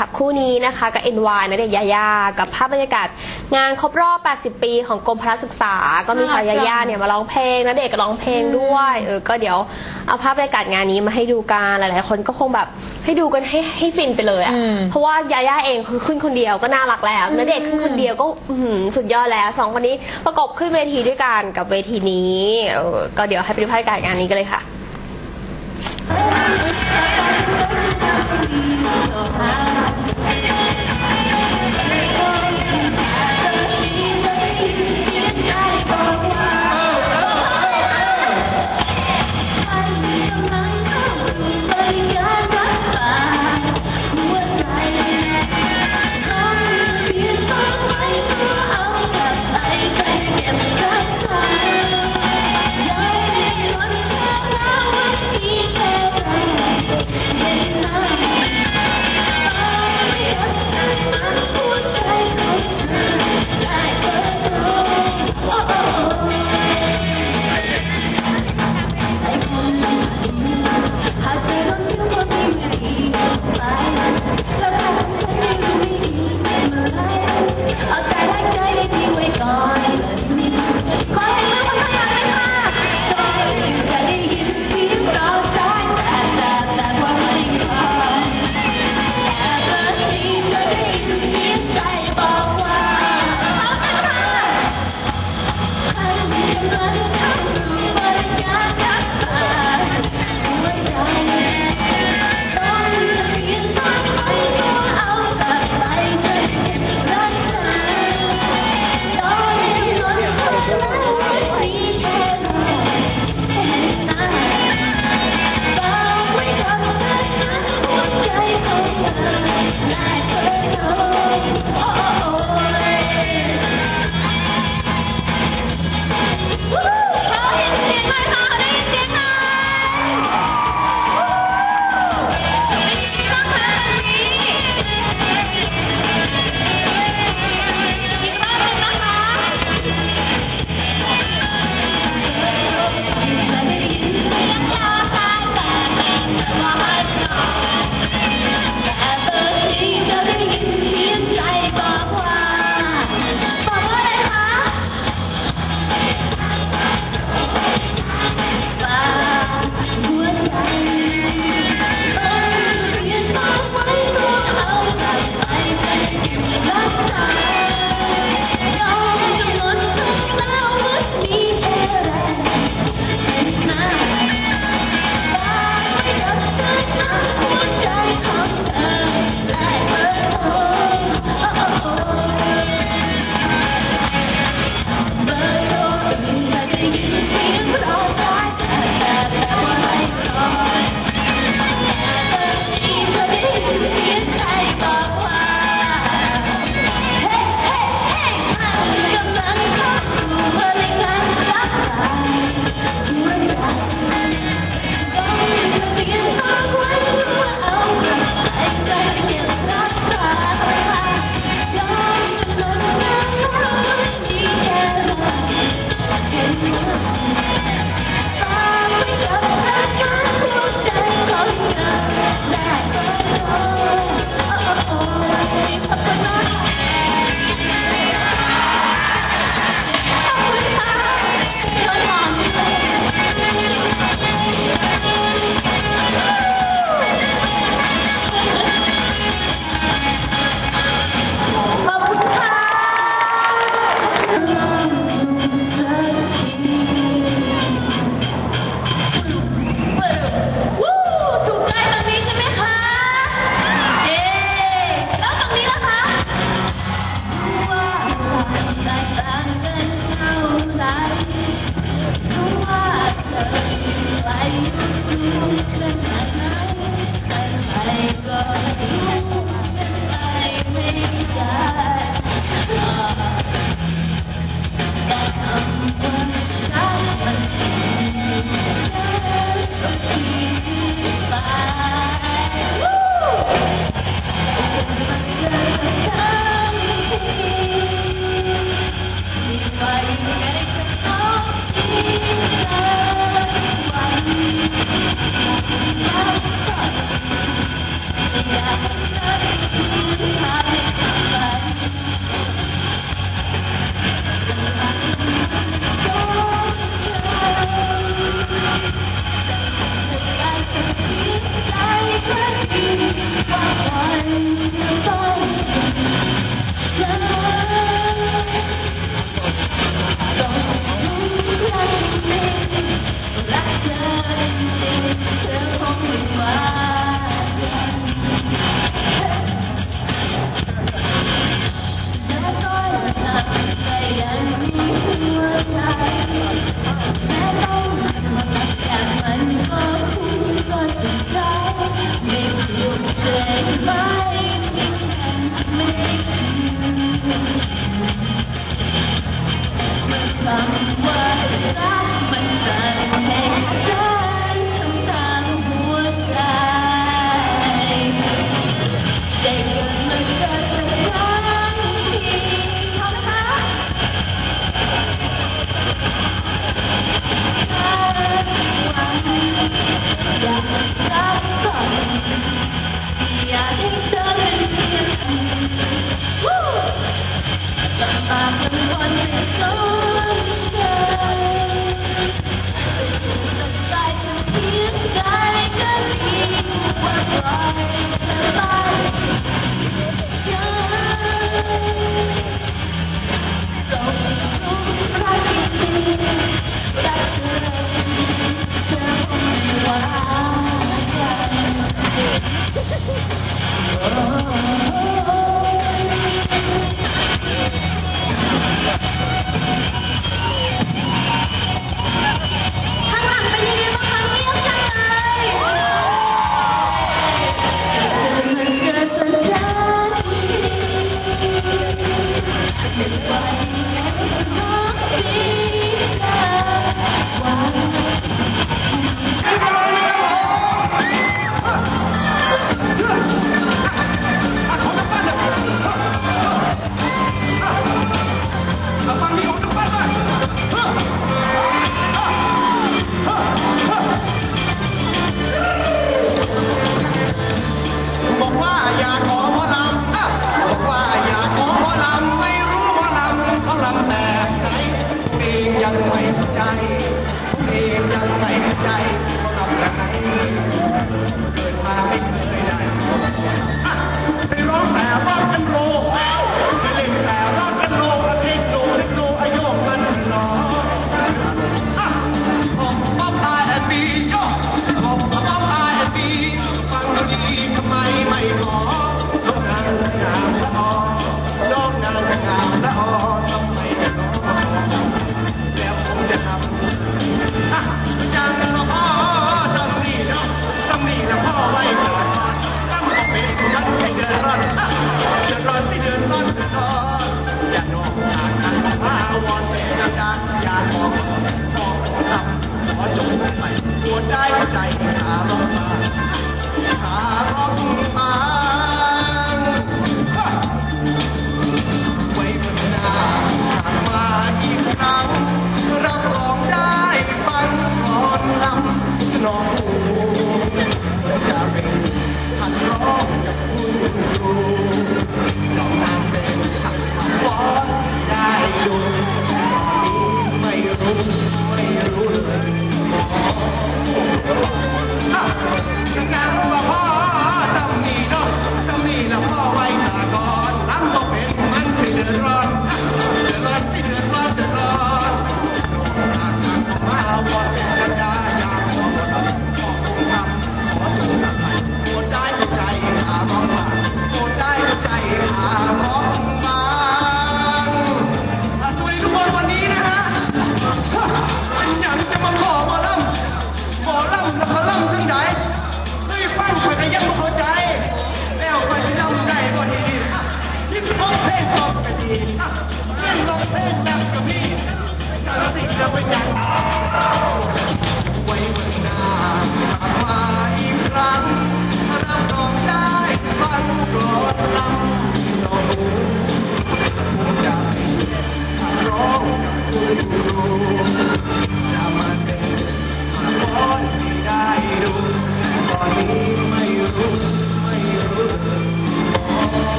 กับคู่นี้นะคะกับ NY นะเด็กยายา กับภาพบรรยากาศ งานครบรอบ 80 ปีของกรมพละศึกษา ก็มีสาวยายาเนี่ยมาร้องเพลงนะเด็กก็ร้องเพลงด้วยเออก็เดี๋ยวเอาภาพบรรยากาศงานนี้มาให้ดูกันหลายๆ คนก็คงแบบให้ดูกันให้ให้ฟินไปเลยอะอืมเพราะว่ายาย่าเองคือขึ้นคนเดียวก็น่ารักแล้วณเดชน์ขึ้นคนเดียวก็อื้อหือสุดยอดแล้วสองคนนี้ประกบขึ้นเวทีด้วยกันกับเวทีนี้เออก็เดี๋ยวให้ไปดูภาพบรรยากาศงานนี้กันเลยค่ะเ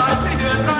i 这个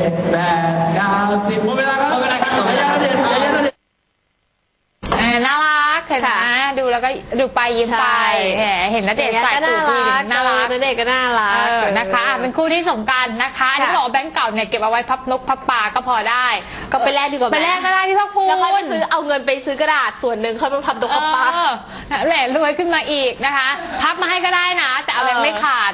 จ็ดแปดเก้าสิบหมดเวลาครับหมดเวลาครับยายาเด็ดยายาเด็ดน่ารักเห็นไหมดูแล้วก็ดูไปยิ้มไปเห็นนเดชน์ใส่ตูดีน่น่ารัก ณเดชน์ก็น่ารักนะคะเป็นคู่ที่สมกันนะคะอันนี่บอกแบงค์เก่าเนี่ยเก็บเอาไว้พับนกพับปลาก็พอได้ก็ไปแลกดีกว่าไปแลกก็ได้พี่พักภูมิ แล้วค่อยไปซื้อเอาเงินไปซื้อกระดาษส่วนหนึ่งค่อยมาพับตกกระปลาแหละรวยขึ้นมาอีกนะคะ พับมาให้ก็ได้นะ แต่เอาแบงค์ไม่ขาด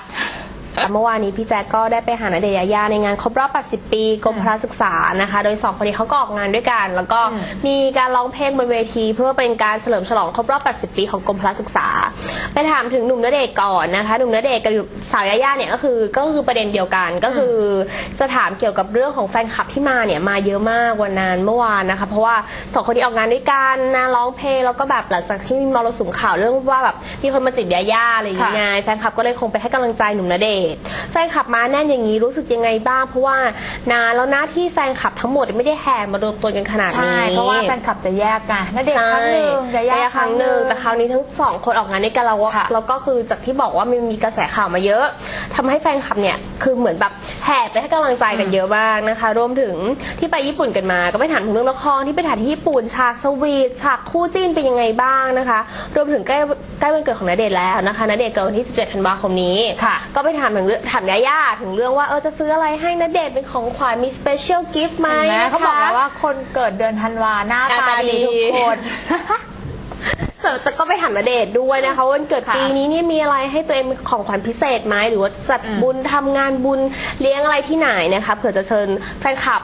เมื่อวานนี้พี่แจ๊กก็ได้ไปหาณเดชยายาในงานครบรอบ 80 ปีกรมพระศึกษานะคะ โดยสองคนนี้เขาก็ออกงานด้วยกัน แล้วก็มีการร้องเพลงบนเวที เพื่อเป็นการเฉลิมฉลองครบรอบ 80 ปีของกรมพระศึกษา ไปถามถึงหนุ่มณเดชน์ก่อนนะคะ หนุ่มณเดชน์กับสาวยายาเนี่ยก็คือก็คือประเด็นเดียวกันก็คือ จะถามเกี่ยวกับเรื่องของแฟนคลับที่มาเนี่ยมาเยอะมากวันนั้นเมื่อวานนะคะ เพราะว่าสองคนนี้ออกงานด้วยกันนะร้องเพลงแล้วก็แบบหลังจากที่มีมรสุมข่าวเรื่องว่าแบบมีคนมาจีบยายาอะไรอย่างเงี้ยแฟนคลับก็เลยคงไปให้กำลังใจหนุ่มณเดชน์แฟนคลับมาแน่นอย่างนี้รู้สึกยังไงบ้าง เพราะว่านานแล้วหน้าที่แฟนคลับทั้งหมดไม่ได้แห่มารวมตัวกันขนาดนี้ใช่เพราะว่าแฟนคลับจะแยกกันณเดชน์ครั้งหนึ่งยาย่าใช่ครั้งหนึ่งแต่คราวนี้ทั้งสองคนออกงานด้วยกันแล้วค่ะแล้วก็คือจากที่บอกว่ามันมีกระแสข่าวมาเยอะทำให้แฟนคลับเนี่ยคือเหมือนแบบแห่ไปให้กำลังใจกันเยอะมากนะคะ รวมถึงที่ไปญี่ปุ่นกันมา ก็ไปถามถึงเรื่องละครที่ไปถ่ายที่ญี่ปุ่นฉากสวีทฉากคู่จิ้นเป็นยังไงบ้างนะคะ รวมถึงใกล้ใกล้วันเกิดของณเดชน์แล้วนะคะณเดชน์เกิดวันที่ 17 ธันวาคมนี้ค่ะก็ไปถามถึงเรื่องถามยาย่าถึงเรื่องว่าเออจะซื้ออะไรให้ณเดชน์เป็นของขวัญมีสเปเชียลกิฟต์ไหมเห็นไหมนะคะ เขาบอกแล้วว่าคนเกิดเดือนธันวาหน้าหน้าตาตาดี ดีทุกคน เสร็จจะก็ไปถามณเดชน์ด้วยนะคะว่าวันเกิดค่ะปีนี้เนี่ยมีอะไรให้ตัวเองเป็นของขวัญพิเศษไหมหรือว่าจะจัดบุญทำงานบุญเลี้ยงอะไรที่ไหนนะคะเผื่อจะเชิญแฟนคลับ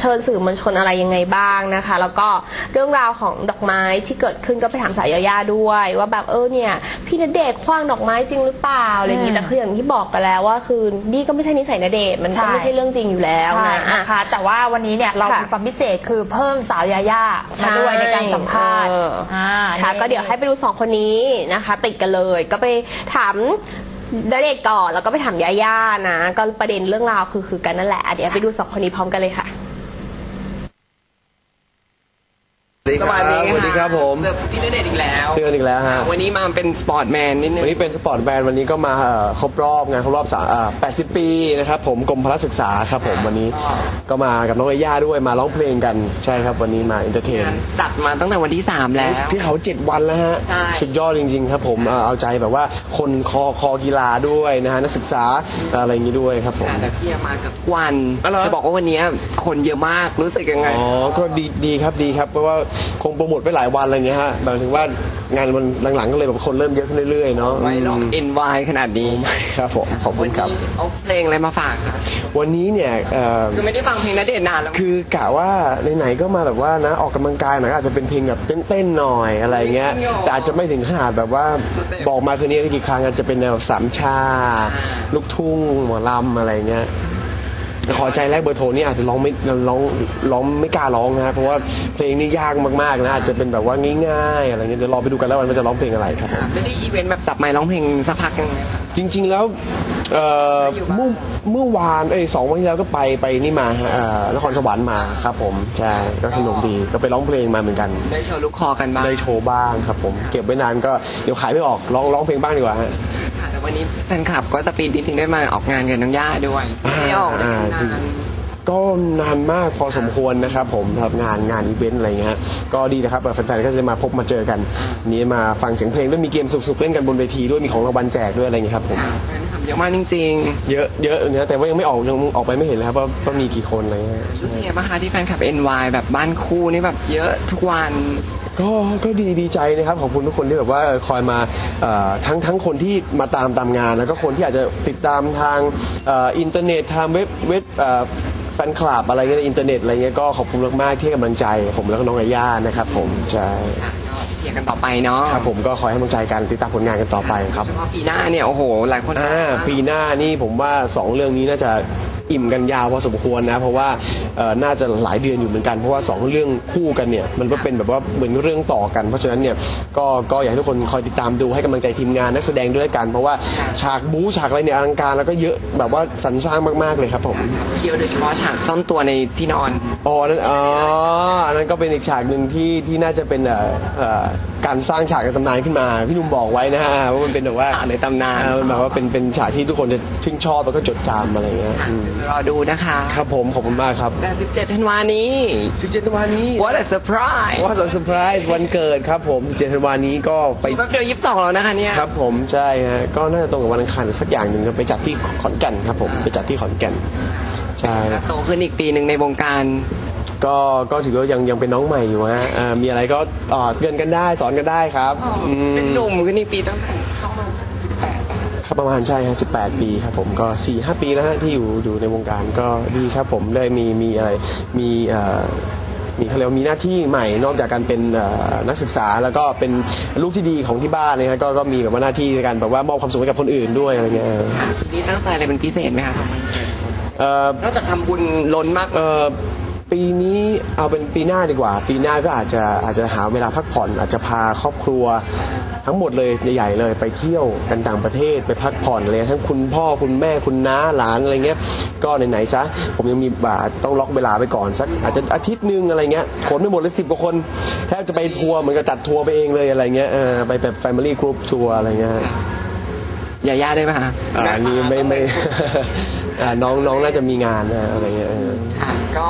เชิญสื่อมวลชนอะไรยังไงบ้างนะคะ แล้วก็เรื่องราวของดอกไม้ที่เกิดขึ้นก็ไปถามสายยาย่าด้วย ว่าแบบเออเนี่ยพี่ณเดชน์คว้างดอกไม้จริงหรือเปล่าอะไรอย่างนี้แต่คืออย่างที่บอกกันแล้วว่าคือนี่ก็ไม่ใช่นิสัยณเดชน์มันใช่ก็ไม่ใช่เรื่องจริงอยู่แล้วใช่นะอะ นะคะแต่ว่าวันนี้เนี่ยเราค่ะมีความพิเศษคือเพิ่มสาวยาย่ามาด้วยในการสัมภาษณ์เอออ่าค่ะนี่ก็เดี๋ยวให้ไปดูสองคนนี้นะคะ ติดกันเลย ก็ไปถามณเดชน์ก่อนแล้วก็ไปถามยาย่านะ ก็ประเด็นเรื่องราวคือคือกันนั่นแหละอะเดี๋ยวไปดูสองคนนี้พร้อมกันเลยค่ะ สวัสดีสวัสดีครับผมเจอพี่ณเดชน์อีกแล้วเจอกันอีกแล้วฮะวันนี้มาเป็นสปอร์ตแมนนิดนึวันงนี้เป็นสปอร์ตแบนด์วันนี้ก็มาเอ่อครบรอบงานครบรอบสาอ่า80 ปีนะครับผมกรมพละศึกษาครับผมวันนี้ก็มากับน้องเอย่าด้วยมาร้องเพลงกันใช่ครับวันนี้มาเอนเตอร์เทนจัดมาตั้งแต่วันที่ 3 แล้ว ที่เขา 7 วันแล้วฮะใช่ สุดยอดจริง ๆ ครับผมเอ่อเอาใจแบบว่าคนคอคอกีฬาด้วยนะฮะนักศึกษาอะไรอย่างนี้ด้วยครับผม แต่พี่มาเกับทุกวันอ๋อเหรอ จะบอกว่าวันนี้คนเยอะมากรู้สึกยังไง อ๋อ ก็ดีดีครับดีครับ เพราะว่าคงโปรโมทไปหลายวันอะไรเงี้ยฮะหมายถึงว่างานมันหลังๆก็เลยแบบคนเริ่มเยอะขึ้นเรื่อยๆเนาะไว้หรอกอืม NY ขนาดนี้ครับผมขอบคุวัณนครับนี้เอาเพลงอะไรมาฝากคะวันนี้เนี่ยเอ่อ คือไม่ได้ฟังเพลงณเดชน์นานแล้วคือกะว่าไหนๆก็มาแบบว่านะออกกำลังกายหน่อยก็อาจจะเป็นเพลงแบบเต้นๆหน่อยอะไรเงี้ยจริงเหรอแต่อาจจะไม่ถึงขนาดแบบว่าสเต็ปบอกมาคืนนี้กี่ครั้งอาจจะเป็นแนวสามชาลูกทุ่งหมอลำอะไรเงี้ย แต่ขอใจแรกเบอร์โทรนี่อาจจะร้องไม่ร้องร้องไม่กล้าร้องนะเพราะว่าเพลงนี่ยากมากๆนะอาจจะเป็นแบบว่าง่ายๆอะไรเงี้ยเดี๋ยวรอไปดูกันแล้ววันว่าจะร้องเพลงอะไรครับ ไม่ได้อีเวนต์แบบจับไมค์ร้องเพลงสักพักยังไงคะ จริง ๆ แล้วเอ่อเมื่อเมื่อวานเอ้ยสองวันที่แล้วก็ไปไปนี่มาฮะเอ่อนครสวรรค์มาครับผมใช่ก็สนุกดีก็ไปร้องเพลงมาเหมือนกัน ได้โชว์ลูกคอกันบ้างได้โชว์บ้างครับผม เก็บไว้นานก็เดี๋ยวขายไม่ออกร้องร้องเพลงบ้างดีกว่าฮะ ค่ะแต่วันนี้แฟนคลับก็จะปีนิดนึงได้มาออกงานกับน้องย่าด้วยไม่ได้ออกเลยอ่ากันจริงนาน ก็นานมากพอสมควรนะครับผมสำหรับงานงานอีเวนต์อะไรเงี้ยฮะก็ดีนะครับเอ่อแฟนๆก็จะมาพบมาเจอกัน นี้มาฟังเสียงเพลงด้วยมีเกมสุกๆเล่นกันบนเวทีด้วยมีของรางวัลแจกด้วยอะไรเงี้ยครับผมค่ะแฟนคลับเยอะมากจริงเยอะเยอะนะแต่ว่ายังไม่ออกยังออกไปไม่เห็นเลยครับว่าว่ามีกี่คนอะไรเงี้ยๆรู้สึกไงบ้างคะที่แฟนคลับ NY แบบบ้านคู่นี่แบบเยอะทุกวันก็ก็ดีดีใจนะครับขอบคุณทุกคนที่แบบว่าคอยมาเอ่อทั้งทั้งคนที่มาตามตามงาน แล้วก็คนที่อาจจะติดตามทางเอ่ออินเทอร์เน็ตทางเว็บเว็บเอ่อ แฟนคลับอะไรเงี้ยอินเทอร์เน็ตอะไรเงี้ยก็ขอบคุณมากๆที่ให้กำลังใจ ผมแล้วก็น้องอาย่านะครับผมใช่ค่ะก็เชียร์กันต่อไปเนาะครับผมก็ขอให้กำลังใจกันติดตามผลงานกันต่อไปครับ เฉพาะปีหน้าเนี่ยโอ้โห หลายคน อ่าปีหน้านี่ผมว่าสองเรื่องนี้น่าจะ อิ่มกันยาวพอสมควรนะ เพราะว่าเอ่อน่าจะหลายเดือนอยู่เหมือนกันเพราะว่าสองเรื่องคู่กันเนี่ยมันก็เป็นแบบว่าเหมือนเรื่องต่อกัน เพราะฉะนั้นเนี่ยก็ก็อยากให้ทุกคนคอยติดตามดูให้กำลังใจทีมงานนักแสดงด้วยละกัน เพราะว่าฉากบู๊ฉากอะไรเนี่ยอลังการแล้วก็เยอะแบบว่าสรรสร้างมากๆเลยครับผมเที่ยวโดยเฉพาะฉากซ่อนตัวในที่นอน อ๋อนั่นอ๋ออันนั้นก็เป็นอีกฉากหนึ่งที่ที่น่าจะเป็นเอ่อเอ่อ การสร้างฉากในตำนานขึ้นมาพี่หนุ่มบอกไว้นะฮะว่ามันเป็นแบบว่าฉากในตำนานเออมันแบบว่าเป็นเป็นฉากที่ทุกคนจะชื่นชอบแล้วก็จดจำอะไรเงี้ยอืมรอดูนะคะครับผมขอบคุณมากครับแต่17ธันวานี้ 17ธันวานี้ What a surprise ว่าสันเซอร์ไพรส์วันเกิดครับผม17ธันวานี้ก็ไปแป๊บเดียว22แล้วนะคะเนี่ย ครับผมใช่ฮะก็น่าจะตรงกับวันอังคารสักอย่างหนึ่งครับไปจัดที่ขอนแก่นครับผมไปจัดที่ขอนแก่นใช่ โตขึ้นอีกปีหนึ่งในวงการ ก็ก็ถือว่ายังยังเป็นน้องใหม่อยู่ฮะอ่ามีอะไรก็อ่าเตือนกันได้สอนกันได้ครับมเป็นหนุ่มขึ้นอีกปีตั้งแต่เข้ามา18ป่ะครับประมาณใช่ฮะ18ปีครับผมก็4 5ปีแล้วฮะที่อยู่อยู่ในวงการก็ดีครับผมได้มีมีอะไรมีเอ่อมีเขาเรียกว่ามีหน้าที่ใหม่นอกจากการเป็นเอ่อนักศึกษาแล้วก็เป็นลูกที่ดีของที่บ้านนะฮะก็ก็มีแบบว่าหน้าที่ในการแบบว่ามอบความสุขให้กับคนอื่นด้วยอะไรเงี้ยค่ะปีนี้ตั้งใจอะไรเป็นพิเศษไหมคะทำไมเอ่อ นอกจากทำบุญล้นมาก เอ่อ ปีนี้เอาเป็นปีหน้าดีกว่า ปีหน้าก็อาจจะอาจจะหาเวลาพักผ่อน อาจจะพาครอบครัว ทั้งหมดเลยใหญ่ๆเลยไปเที่ยวกันต่างประเทศไปพักผ่อนอะไรทั้งคุณพ่อคุณแม่คุณน้าหลานอะไรเงี้ยก็ไหนๆซะผมยังมีบาต้องล็อกเวลาไปก่อนสักอาจจะอาทิตย์หนึงอะไรเงี้ยขนไปหมดเลยสิบกว่าคนแทบจะไปทัวร์เหมือนกับจัดทัวร์ไปเองเลยอะไรเงี้ยเออไปแบบ Family Group ทัวร์อะไรเงี้ยยาย่าได้ไหมคะอ่าอันนี้ไม่ไม่อ่าน้องน้องน่าจะมีงานนะอะไรเงี้ยเออค่ะก็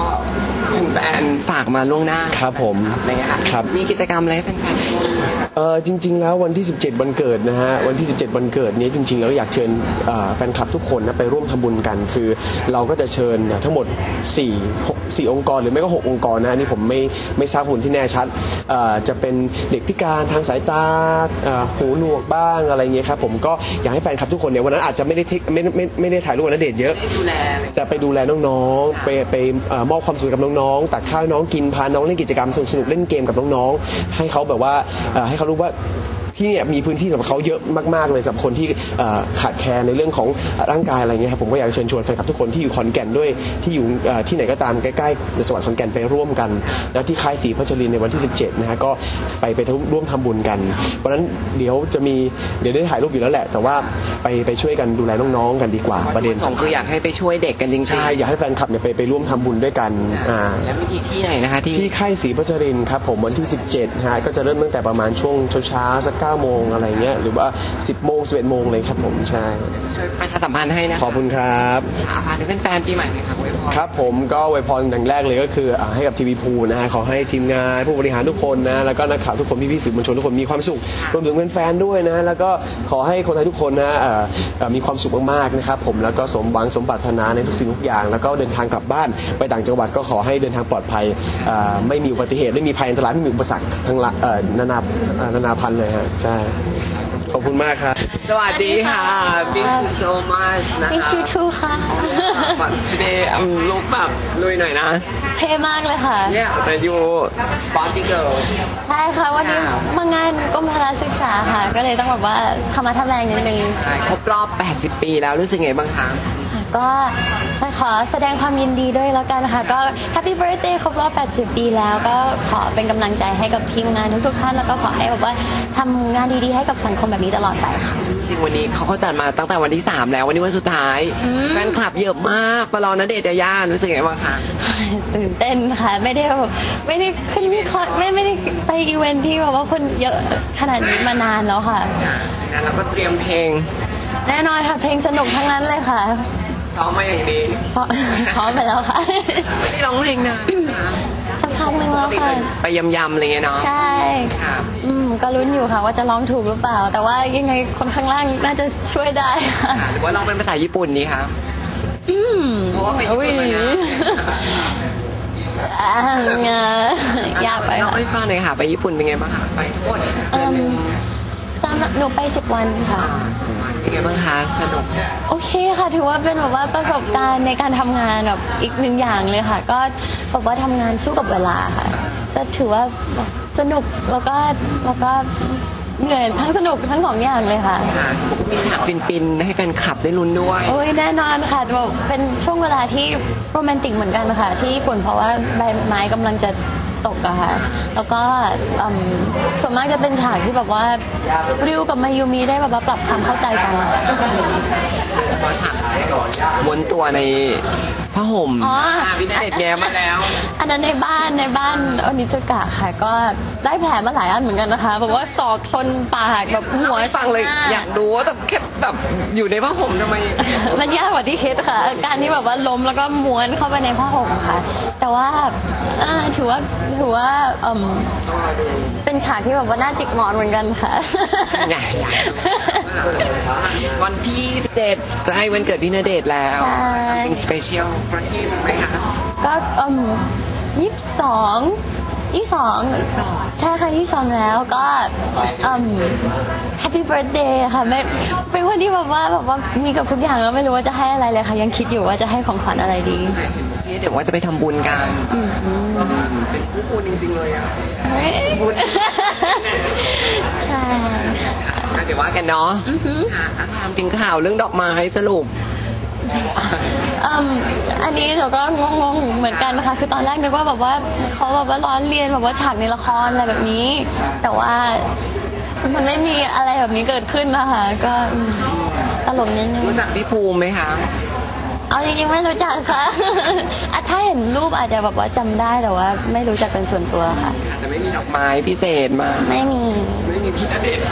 แฟนๆฝากมาล่วงหน้าครับผม อะไรเงี้ยค่ะครับ มีกิจกรรมอะไรให้แฟนๆร่วมไหมคะ เออจริง ๆ แล้ววันที่ 17 วันเกิดนะฮะวันที่ 17 วันเกิดเนี้จริง ๆ แล้วอยากเชิญเอ่อแฟนคลับทุกคนนะไปร่วมทำบุญกัน คือเราก็จะเชิญทั้งหมด4 6 4องค์กรหรือไม่ก็ 6 องค์กรนะอันนี่ผมไม่ไม่ทราบหุ่นที่แน่ชัดเอ่อจะเป็นเด็กพิการทางสายตาเอ่อหูหนวกบ้างอะไรเงี้ยครับผมก็อยากให้แฟนคลับทุกคนเนี่ยวันนั้นอาจจะไม่ได้เทคไม่ไม่ไม่ได้ถ่ายรูปกับณเดชน์เยอะ ดูแลอะไรแต่ไปดูแลน้องๆ ไปไปเอ่อมอบความสุขกับน้องๆ ตักข้าวให้น้องกิน พาน้องเล่นกิจกรรมสนุกๆ เล่นเกมกับน้องๆ ให้เขาแบบว่าเอ่อให้เขารู้ว่าที่เนี่ยมีพื้นที่สำหรับเขาเยอะมากๆเลยสำหรับคนที่เอ่อขาดแคลนในเรื่องของร่างกายอะไรเงี้ยครับผมก็อยากจะเชิญชวนแฟนคลับทุกคนที่อยู่ขอนแก่นด้วยที่อยู่เอ่อที่ไหนก็ตามใกล้ๆในจังหวัดขอนแก่นไปร่วมกัน แล้วที่ค่ายศรีพัชรินทร์ในวันที่ 17นะฮะก็ไปไปร่วมทำบุญกันวันนั้นเดี๋ยวจะมีเดี๋ยวได้ถ่ายรูปอยู่แล้วแหละ แต่ว่าไปไปช่วยกันดูแลน้องๆกันดีกว่าประเด็นสองคืออยากให้ไปช่วยเด็กกันจริงๆใช่อยากให้แฟนคลับเนี่ยไปไปร่วมทำบุญด้วยกันอ่าแล้วมีที่ที่ไหนนะคะที่ ที่ค่ายศรีพัชรินทร์ครับผมวันที่ 17ฮะก็จะเริ่มตั้งแต่ประมาณช่วงเช้าๆสัก9โมงอะไรเงี้ยหรือว่า 10 โมง 11 โมงเลยครับผมใช่ช่วยประชาสัมพันธ์ให้นะะขอบคุณครับค่ะฝากถึงแฟนๆปีใหม่เลยค่ะอวยพรครับผมก็อวยพรอย่างแรกเลยก็คืออ่าให้กับทีวีพูนะฮะขอให้ทีมงานผู้บริหารทุกคนนะแล้วก็นักข่าวทุกคนพี่ๆสื่อมวลชนทุกคนมีความสุขรวมถึงแฟนๆด้วยนะแล้วก็ขอให้คนไทยทุกคนนะเอ่อเอ่อมีความสุขมากๆนะครับผมแล้วก็สมหวังสมปรารถนาในทุกสิ่งทุกอย่างแล้วก็เดินทางกลับบ้านไปต่างจังหวัดก็ขอให้เดินทางปลอดภัยอ่าไม่มีอุบัติเหตุไม่มีภัยอันตรายไม่มีอุปสรรคทั้งละเอ่อนานาเอ่อนานาพันธุ์เลยฮะใช่ขอบคุณมากครับ สวัสดีค่ะ Miss you so much นะคะ Miss you too ค่ะ But today I'm look แบบลุยหน่อยนะ เท่มากเลยค่ะ Yeah but you sporty girl ใช่ค่ะ วันนี้ค่ะมางานกรมพละศึกษาค่ะ ก็เลยต้องแบบว่าทำมาทำแรงนิดนึง ใช่ครบรอบ 80 ปีแล้วรู้สึกไงบ้างคะ ก็ขอแสดงความยินดีด้วยแล้วกันค่ะ ก็ Happy Birthday ครบรอบ 80 ปีแล้ว ก็ขอเป็นกำลังใจให้กับทีมงานทุกๆท่านแล้วก็ขอให้แบบว่าทำงานดีๆให้กับสังคมแบบนี้ตลอดไปค่ะ ซึ่งจริงๆวันนี้เขาก็จัดมาตั้งแต่วันที่ 3 แล้ววันนี้วันสุดท้ายแฟนคลับเยอะมากมารอณเดชน์ยาย่ารู้สึกไงบ้างคะ ตื่นเต้นค่ะ ไม่ได้แบบไม่ได้ขึ้นคอนไม่ไม่ได้ไปอีเวนท์ที่แบบว่าคนเยอะขนาดนี้มานานแล้วค่ะงั้นเราก็เตรียมเพลง แน่นอนค่ะเพลงสนุกทั้งนั้นเลยค่ะ ซ้อมมาอย่างดีซ้อมซ้อมไปแล้วค่ะ ไม่ได้ร้องเพลงนานนะคะสักพักหนึ่งปแล้กวติค่ะ ไปยำๆอะไรเงี้ยเนาะใช่ ค่ะอืม ก็ลุ้นอยู่ค่ะ ว่าจะร้องถูกหรือเปล่า แต่ว่ายังไงคนข้างล่างน่าจะช่วยได้ค่ะหรือว่าร้องเป็นภาษาญี่ปุ่นดีคะอืมเพราะว่าไปญี่ปุ่นมานะอ่างายากไปเล่าค่ะให้ฟังหน่อยค่ะ ไปญี่ปุ่นเป็นไงบ้างคะไปทั้งหมดเอิ่ม สามหนูไปสิบวันค่ะอ่าเป็นไงบ้างคะสนุกโอเคค่ะ ถือว่าเป็นแบบว่าประสบการณ์ในการทำงานแบบอีกหนึ่งอย่างเลยค่ะ ก็แบบว่าทำงานสู้กับเวลาค่ะก็ถือว่าแบบสนุกแล้วก็แล้วก็เหนื่อยทั้งสนุกทั้งสองอย่างเลยค่ะ ค่ะมีฉากฟินๆให้แฟนคลับได้ลุ้นด้วย โอ้ยแน่นอนค่ะแบบเป็นช่วงเวลาที่โรแมนติกเหมือนกันค่ะ ที่ญี่ปุ่นเพราะว่าใบไม้กำลังจะ ตกอะค่ะ แล้วก็อืมส่วนมากจะเป็นฉากที่แบบว่าริวกับมายูมิได้แบบว่าปรับความเข้าใจกันอะ ฉพาะฉากม้วนตัวในผ้าห่มอ๋อะพี่ณเดชน์แง้มมาแล้ว อันนั้นในบ้านในบ้านอนิจกะค่ะ ก็ได้แผลมาหลายอันเหมือนกันนะคะแบบว่าศอกชนปากแบบหัวฟังเลยชนหน้อยากรู้ว่าแต่แค่แบบอยู่ในผ้าห่มทำไม มันยากกว่าที่คิดค่ะ การที่แบบว่าล้มแล้วก็ม้วนเข้าไปในผ้าห่มค่ะ แต่ว่าอ่าถือว่าถือว่าเอิ่มเป็นฉากที่แบบว่าน่าจิกหมอนเหมือนกันค่ะ อยากอยาก วันที่17ใกล้วันเกิดพี่ณเดชน์แล้วใช่ เป็นสเปเชียล for him ไหมคะก็เอิ่มยี่สิบสองยี่สองใช่ค่ะยี่สองแล้วก็เอิ่ม Happy Birthday ค่ะไม่เป็นคนที่แบบว่าแบบว่ามีกับทุกอย่างแล้วไม่รู้ว่าจะให้อะไรเลยค่ะ ยังคิดอยู่ว่าจะให้ของขวัญอะไรดี เห็นบอกนี่เดี๋ยวว่าจะไปทำบุญกันเป็นผู้บุญจริงๆเลยอะบุญใช่ อะเดี๋ยวว่ากันเนาะค่ะอะถามถึงข่าวเรื่องดอกไม้สรุป อืมอันนี้หนูก็งงๆเหมือนกันนะคะคือตอนแรกนึกว่าแบบว่าเขาแบบว่าร้อนเรียนแบบว่าฉากในละครอะไรแบบนี้ แต่ว่ามันไม่มีอะไรแบบนี้เกิดขึ้นนะคะก็อืมตลกนิดนึงรู้จักพี่ภูมิไหมคะ เอาจริงๆไม่รู้จักค่ะ อะถ้าเห็นรูปอาจจะแบบว่าจำได้แต่ว่า ไม่รู้จักเป็นส่วนตัวค่ะ ค่ะแต่ไม่มีดอกไม้พิเศษมา ไม่มีไม่มีพี่ณเดชน์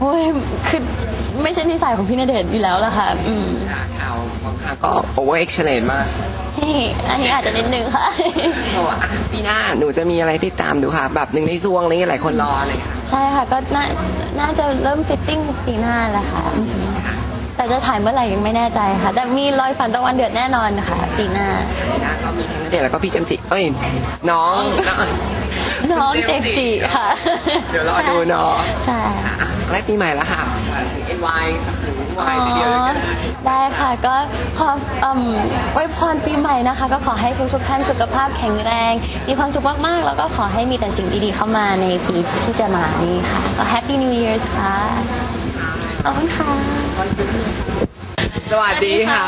โอ้ยคือไม่ใช่นิสัยของพี่ณเดชน์อยู่แล้วล่ะค่ะ อืมค่ะข่าวบางข่าวก็โอเวอร์เอ็กซ์เลนมากอันนี้อาจจะนิดนึงค่ะเพราะว่าอะปีหน้าหนูจะมีอะไรติดตามดูค่ะ แบบหนึ่งในซวงอะไรเงี้ยหลายคนรอเลยค่ะ ใช่ค่ะก็น่าน่าจะเริ่มฟิตติ้งปีหน้าแหละค่ะอือหือ แต่จะถ่ายเมื่อไหร่ยังไม่แน่ใจค่ะ แต่มีรอยฝันตะวันเดือดแน่นอนค่ะปีหน้าปีหน้าก็มีทั้งณเดชน์แล้วก็พี่เจมส์จิเอ้ยน้องน้องเจมส์จิค่ะ เดี๋ยวรอดูเนาะใช่อะใกล้ปีใหม่แล้วค่ะถึง NY ถึง Y ทีเดียวเลยกันได้ค่ะก็ขออืมอวยพรปีใหม่นะคะ ก็ขอให้ทุกทุกๆท่านสุขภาพแข็งแรง มีความสุขมากๆ แล้วก็ขอให้มีแต่สิ่งดีๆเข้ามาในปีที่จะมานี้ค่ะก็ Happy New Year's ค่ะ ขอบคุณค่ะสวัสดีค่ะ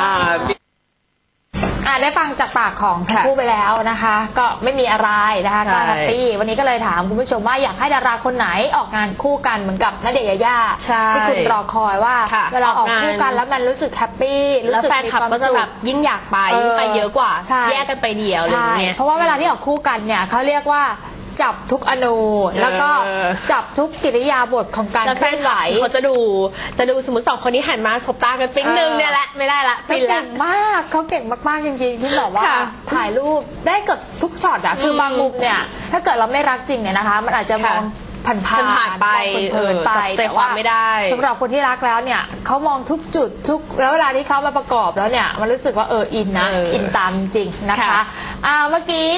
อะได้ฟังจากปากของทั้งค่ะคู่ไปแล้วนะคะ ก็ไม่มีอะไรนะคะก็ใช่แฮปปี้วันนี้ก็เลยถามคุณผู้ชมว่าอยากให้ดาราคนไหนออกงานคู่กันเหมือนกับณเดชน์ยายาใช่ที่คุณรอคอยว่าค่ะเวลาออกออกงาน คู่กันแล้วมันรู้สึกแฮปปี้รู้แล้วสึกแฟนมีคลับความก็จะสุแบข บยิ่งอยากไปเออยิ่งไปเยอะกว่า ใช่ แยกกันไปเดียวอะไรอใช่ย่างเงี้ย เพราะว่าเวลาที่ออกคู่กันเนี่ยเขาเรียกว่า จับทุกอนูแล้วก็เออจับทุกกิริยาบทของการแล้วเคแฟลื่นอนคไหวลับเขาจะดูจะดูสมมติสองคนนี้หันมาสบตากันปิ๊งหนึ่งเออเนี่ยแหละไม่ได้ละเขาฟินละเก่งมากเขาเก่งมากๆจริงๆที่บอกว่าค่ะถ่ายรูปได้เกือบทุกช็อตอะคือบางมุมเนี่ยถ้าเกิดเราไม่รักจริงเนี่ยนะคะ มันอาจจะมองค่ะผ่านผ่านผ่านๆไปเพลินๆไปเออจับใจความไม่ได้สำหรับคนที่รักแล้วเนี่ยเขามองทุกจุดทุกแล้วเวลาที่เขามาประกอบแล้วเนี่ยมันรู้สึกว่าเอออินนะเอออิอินตามจริงๆนะคะค่ะอ่าเมื่อกี้